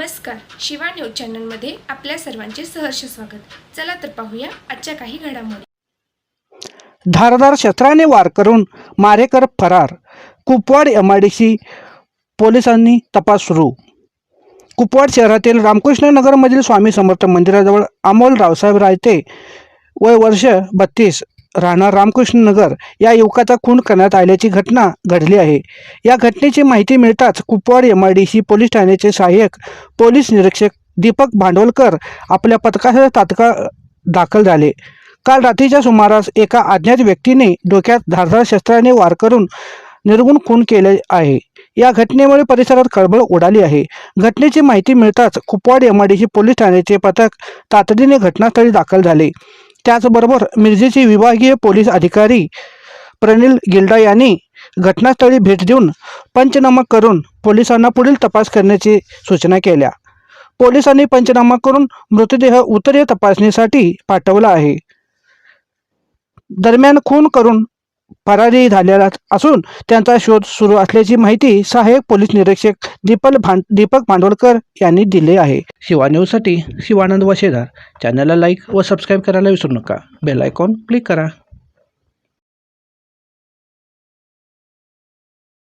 नमस्कार शिवा न्यूज चॅनलमध्ये आपल्या सर्वांचे सहर्ष स्वागत. चला तर पाहूया आजच्या काही घडामोडी. धारदार शस्त्राने वार करून मारेकर फरार. कुपवाड एमआयडीसी पोलिसांनी तपास सुरू. कुपवाड शहरातील रामकृष्ण नगरमधील स्वामी समर्थ मंदिराजवळ अमोल रावसाहेब रायते वय वर्ष बत्तीस. राहणार रामकृष्ण नगर या युवकाचा खून करण्यात आल्याची घटना घडली आहे. या घटनेची माहिती मिळताच Kupwad M I D C police ठाण्याचे सहाय्यक पोलीस निरीक्षक दीपक भांडवलकर आपल्या पथकासह तात्काळ दाखल झाले. काल रात्रीच्या सुमारास एका अज्ञात व्यक्तीने डोक्यात धारदार शस्त्राने वार करून निर्गुण खून केले आहे. या घटनेमुळे परिसरात खळबळ उडाली आहे. घटनेची माहिती मिळताच कुपवाड एमआयडीसी पोलीस ठाण्याचे पथक तातडीने घटनास्थळी दाखल झाले. त्याचबरोबर मिरजेचे विभागीय पोलीस अधिकारी प्रनिल गिल्डा यांनी घटनास्थळी भेट देऊन पंचनामा करून पोलिसांना पुढील तपास करण्याची सूचना केल्या. पोलिसांनी पंचनामा करून मृतदेह उत्तरीय तपासणीसाठी पाठवला आहे. दरम्यान खून करून फरारी झालेला असून त्यांचा शोध सुरू असल्याची माहिती सहाय्यक पोलीस निरीक्षक दीपल भांड दीपक भांडवलकर यांनी दिले आहे. शिवा न्यूजसाठी शिवानंद वशेदार. चॅनलला लाईक व सबस्क्राईब करायला विसरू नका. बेल आयकॉन क्लिक करा.